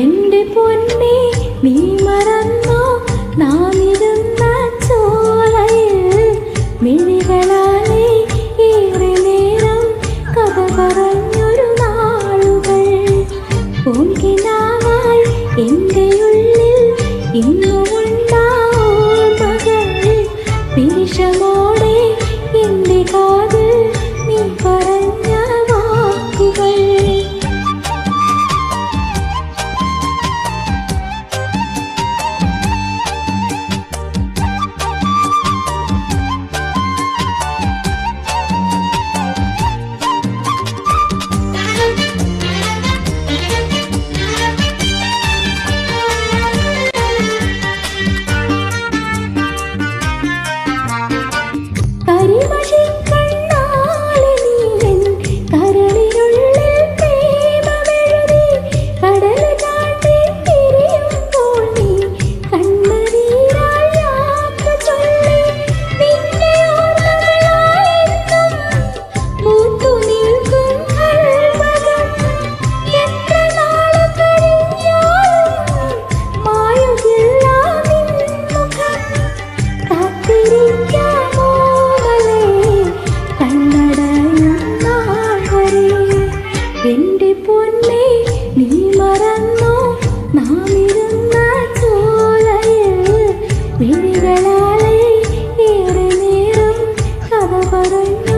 എന്റെ പൊന്നെ നീ മറന്നോ? നാം ഏറെ നേരം കഥ പറഞ്ഞൊരു നാളുകൾ. ഉള്ളിൽ ഇന്ന് എന്റെ ഏറെ നേരം കഥ പറഞ്ഞു